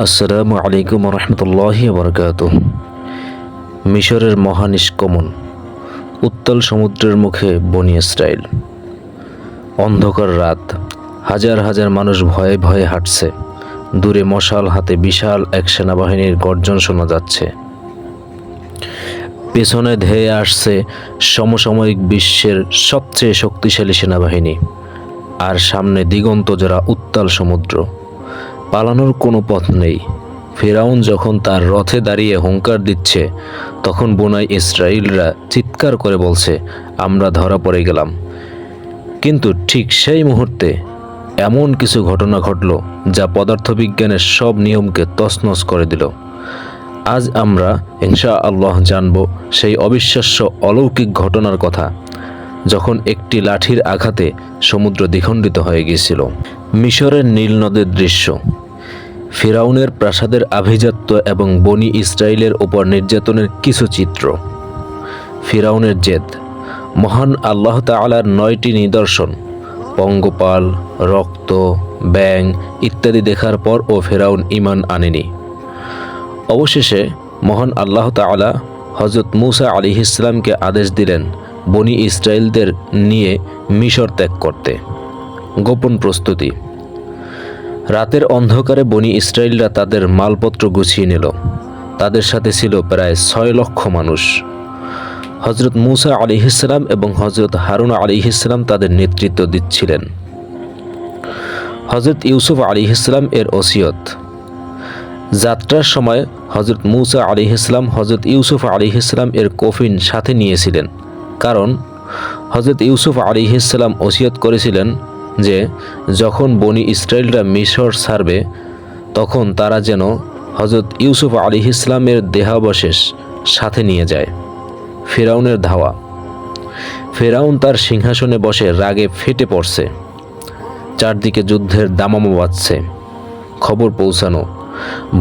আসসালামু আলাইকুম রহমতুল্লাহ বরকাত মিশরের মহানিষ্কমন উত্তাল সমুদ্রের মুখে বনি ইসরায়েল অন্ধকার রাত, হাজার হাজার মানুষ ভয়ে ভয়ে হাঁটছে। দূরে মশাল হাতে বিশাল এক সেনাবাহিনীর গর্জন শোনা যাচ্ছে। পেছনে ধেয়ে আসছে সমসাময়িক বিশ্বের সবচেয়ে শক্তিশালী সেনাবাহিনী, আর সামনে দিগন্ত জোড়া উত্তাল সমুদ্র। পালানোর কোনো পথ নেই। ফেরাউন যখন তার রথে দাঁড়িয়ে হুঙ্কার দিচ্ছে, তখন বোনাই ইসরায়েলরা চিৎকার করে বলছে, আমরা ধরা পড়ে গেলাম। কিন্তু ঠিক সেই মুহূর্তে এমন কিছু ঘটনা ঘটল যা পদার্থবিজ্ঞানের সব নিয়মকে তছনছ করে দিল। আজ আমরা ইনশা আল্লাহ জানব সেই অবিশ্বাস্য অলৌকিক ঘটনার কথা, যখন একটি লাঠির আঘাতে সমুদ্র দ্বিখণ্ডিত হয়ে গিয়েছিল। মিশরের নীল নদের দৃশ্য। ফিরাউনের প্রাসাদের আভিজাত্য এবং বনি ইসরায়েলের ওপর নির্যাতনের কিছু চিত্র। ফিরাউনের জেদ, মহান আল্লাহ তাআলার নয়টি নিদর্শন, পঙ্গপাল, রক্ত ব্যাং ইত্যাদি দেখার পর ও ফেরাউন ইমান আনেনি। অবশেষে মহান আল্লাহ তাআলা হজরত মুসা আলী ইসলামকে আদেশ দিলেন বনি ইসরায়েলদের নিয়ে মিশর ত্যাগ করতে। গোপন প্রস্তুতি। রাতের অন্ধকারে বনি ইসরায়েলরা তাদের মালপত্র গুছিয়ে নিল। তাদের সাথে ছিল প্রায় ছয় লক্ষ মানুষ। হজরত মুসা আলী ইসলাম এবং হজরত হারুন আলী ইসলাম তাদের নেতৃত্ব দিচ্ছিলেন। হজরত ইউসুফ আলী ইসলাম এর ওসিয়ত। যাত্রার সময় হজরত মুসা আলী ইসলাম হজরত ইউসুফ আলী ইসলাম এর কফিন সাথে নিয়েছিলেন। কারণ হজরত ইউসুফ আলী ইসলাম ওসিয়ত করেছিলেন যে যখন বনি ইসরায়েলরা মিশর ছাড়বে, তখন তারা যেন হজরত ইউসুফ আলী ইসলামের দেহাবশেষ সাথে নিয়ে যায়। ফেরাউনের ধাওয়া। ফেরাউন তার সিংহাসনে বসে রাগে ফেটে পড়ছে। চারদিকে যুদ্ধের দামামো বাজছে। খবর পৌঁছানো।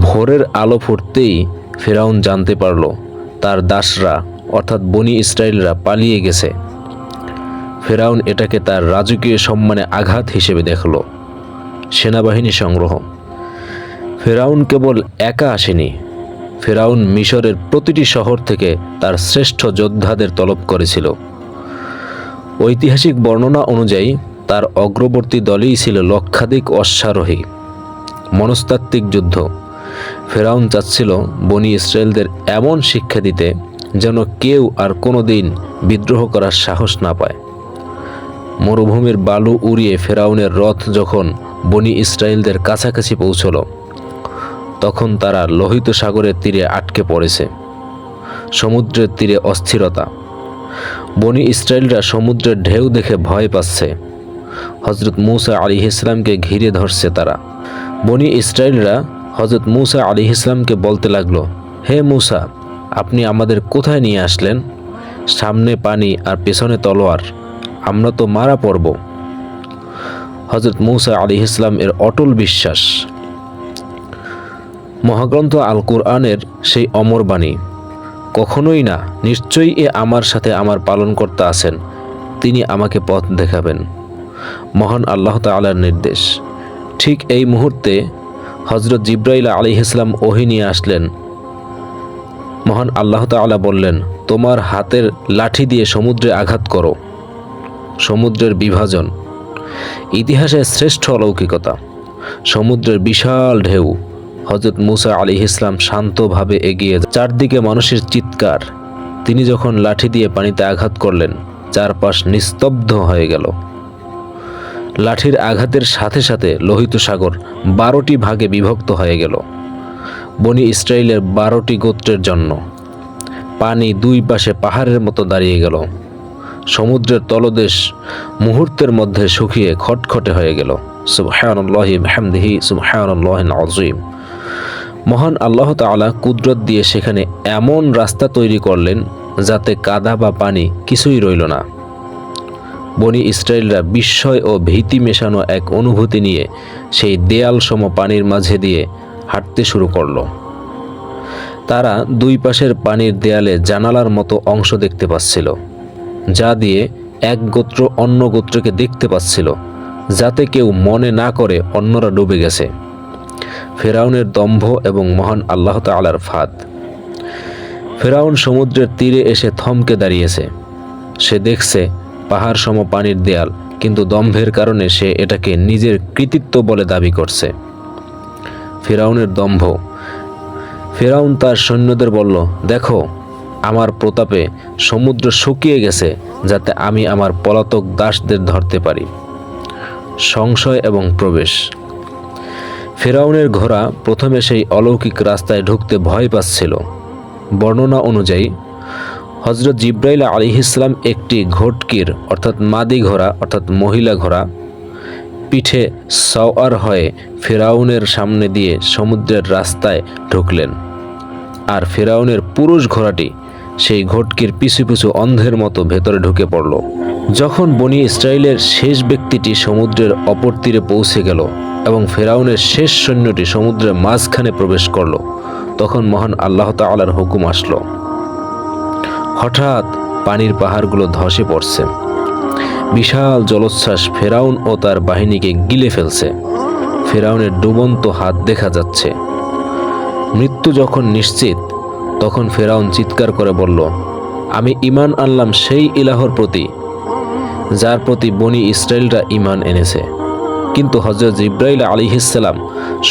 ভোরের আলো ফুটতেই ফেরাউন জানতে পারল, তার দাসরা, অর্থাৎ বনি ইসরায়েলরা পালিয়ে গেছে। ফেরাউন এটাকে তার রাজকীয় সম্মানে আঘাত হিসেবে দেখল। সেনাবাহিনী সংগ্রহ। ফেরাউন কেবল একা আসেনি। ফেরাউন মিশরের প্রতিটি শহর থেকে তার শ্রেষ্ঠ যোদ্ধাদের তলব করেছিল। ঐতিহাসিক বর্ণনা অনুযায়ী তার অগ্রবর্তী দলেই ছিল লক্ষাধিক অশ্বারোহী। মনস্তাত্ত্বিক যুদ্ধ। ফেরাউন চাচ্ছিল বনি ইসরায়েলদের এমন শিক্ষা দিতে যেন কেউ আর কোনো দিন বিদ্রোহ করার সাহস না পায়। মরুভূমির বালু উড়িয়ে ফেরাউনের রথ যখন বনি ইসরায়েলদের কাছাকাছি পৌঁছল, তখন তারা লোহিত সাগরের তীরে আটকে পড়েছে। সমুদ্রের তীরে অস্থিরতা। বনি ইসরায়েলরা সমুদ্রের ঢেউ দেখে ভয় পাচ্ছে। হজরত মুসা আলী ইসলামকে ঘিরে ধরছে তারা। বনি ইসরায়েলরা হজরত মুসা আলী ইসলামকে বলতে লাগল, হে মুসা, আপনি আমাদের কোথায় নিয়ে আসলেন? সামনে পানি আর পেছনে তলোয়ার। আমরা তো মারা পড়ব। হজরত মৌসা আলী ইসলাম এর অটল বিশ্বাস। মহাগ্রন্থ আল কুরআনের সেই অমর বাণী, কখনোই না, নিশ্চয়ই এ আমার সাথে আমার পালনকর্তা আছেন, তিনি আমাকে পথ দেখাবেন। মহান আল্লাহ তালার নির্দেশ। ঠিক এই মুহূর্তে হজরত জিব্রাইল আলী ইসলাম ওহি নিয়ে আসলেন। মহান আল্লাহ তাআলা বললেন, তোমার হাতের লাঠি দিয়ে সমুদ্রে আঘাত করো। সমুদ্রের বিভাজন। ইতিহাসের শ্রেষ্ঠ অলৌকিকতা, সমুদ্রের বিশাল ঢেউ। হজরত মুসা আলী ইসলাম শান্তভাবে এগিয়ে চারদিকে মানুষের চিৎকার। তিনি যখন লাঠি দিয়ে পানিতে আঘাত করলেন, চারপাশ নিস্তব্ধ হয়ে গেল। লাঠির আঘাতের সাথে সাথে লোহিত সাগর বারোটি ভাগে বিভক্ত হয়ে গেল। বনি ইসরায়েলের বারোটি গোত্রের জন্য। পানি দুই পাশে পাহাড়ের মতো দাঁড়িয়ে গেল। সমুদ্রের তলদেশ মুহূর্তের মধ্যে শুকিয়ে খটখটে হয়ে গেল। আযীম। মহান আল্লাহ তাআলা কুদরত দিয়ে সেখানে এমন রাস্তা তৈরি করলেন যাতে কাদা বা পানি কিছুই রইল না। বনি ইসরায়েলরা বিস্ময় ও ভীতি মেশানো এক অনুভূতি নিয়ে সেই দেয়াল সম পানির মাঝে দিয়ে হাঁটতে শুরু করল। তারা দুই পাশের পানির দেয়ালে জানালার মতো অংশ দেখতে পাচ্ছিল। যা দিয়ে এক গোত্র অন্য গোত্রকে দেখতে পাচ্ছিল, যাতে কেউ মনে না করে অন্যরা ডুবে গেছে। ফেরাউনের দম্ভ এবং মহান আল্লাহ তালার ফাঁদ। ফেরাউন সমুদ্রের তীরে এসে থমকে দাঁড়িয়েছে। সে দেখছে পাহাড় সম পানির দেয়াল, কিন্তু দম্ভের কারণে সে এটাকে নিজের কৃতিত্ব বলে দাবি করছে। ফেরাউনের দম্ভ। ফেরাউন তার সৈন্যদের বলল, দেখো আমার প্রতাপে সমুদ্র শুকিয়ে গেছে যাতে আমি আমার পলাতক দাসদের ধরতে পারি। সংশয় এবং প্রবেশ। ফেরাউনের ঘোড়া প্রথমে সেই অলৌকিক রাস্তায় ঢুকতে ভয় পাচ্ছিল। বর্ণনা অনুযায়ী হজরত জিব্রাইল আলিহিসলাম একটি ঘটকির, অর্থাৎ মাদি ঘোড়া, অর্থাৎ মহিলা ঘোড়া, পিঠে সওয়ার হয়ে ফেরাউনের সামনে দিয়ে সমুদ্রের রাস্তায় ঢুকলেন। আর ফেরাউনের পুরুষ ঘোড়াটি সেই ঘটকির পিছু পিছু অন্ধের মতো ভেতরে ঢুকে পড়ল। যখন বনি ইসরায়েলের শেষ ব্যক্তিটি সমুদ্রের অপর তীরে পৌঁছে গেল এবং ফেরাউনের শেষ সৈন্যটি সমুদ্রের মাঝখানে প্রবেশ করল, তখন মহান আল্লাহ তাআলার হুকুম আসলো। হঠাৎ পানির পাহাড়গুলো ধসে পড়ছে। বিশাল জলোচ্ছ্বাস ফেরাউন ও তার বাহিনীকে গিলে ফেলছে। ফেরাউনের ডুবন্ত হাত দেখা যাচ্ছে। মৃত্যু যখন নিশ্চিত তখন ফেরাউন চিৎকার করে বলল, আমি ইমান আনলাম সেই ইলাহর প্রতি, যার প্রতি বনি ইসরায়েলরা ইমান এনেছে। কিন্তু হজরত ইব্রাহিল আলিহিসাল্লাম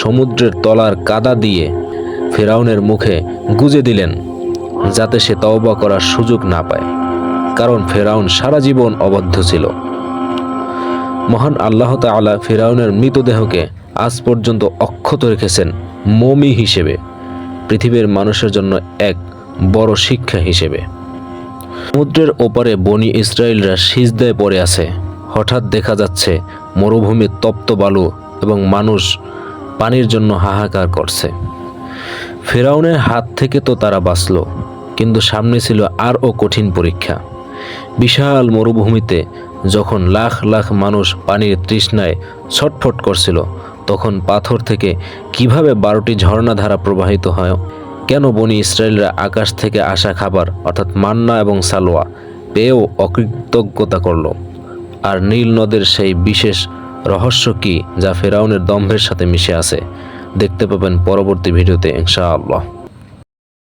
সমুদ্রের তলার কাদা দিয়ে ফেরাউনের মুখে গুজে দিলেন, যাতে সে তওবা করার সুযোগ না পায়, কারণ ফেরাউন সারা জীবন অবদ্ধ ছিল। মহান আল্লাহ তাআলা ফেরাউনের মৃতদেহকে আজ পর্যন্ত অক্ষত রেখেছেন মমি হিসেবে। পৃথিবীর মানুষের জন্য এক বড় শিক্ষা হিসেবে। সমুদ্রের ওপারে বনি ইসরায়েলরা সিজদায় পড়ে আছে। হঠাৎ দেখা যাচ্ছে মরুভূমির তপ্ত বালু এবং মানুষ পানির জন্য হাহাকার করছে। ফেরাউনের হাত থেকে তো তারা বাঁচল, কিন্তু সামনে ছিল আরও কঠিন পরীক্ষা। বিশাল মরুভূমিতে যখন লাখ লাখ মানুষ পানির তৃষ্ণায় ছটফট করছিল তখন পাথর থেকে কীভাবে বারোটি ঝর্ণাধারা প্রবাহিত হয়? কেন বনি ইসরায়েলরা আকাশ থেকে আসা খাবার, অর্থাৎ মান্না এবং সালোয়া, পেয়েও অকৃতজ্ঞতা করল? আর নীল নদের সেই বিশেষ রহস্য কি, যা ফেরাউনের দম্ভের সাথে মিশে আছে? দেখতে পাবেন পরবর্তী ভিডিওতে, ইনশাআল্লাহ।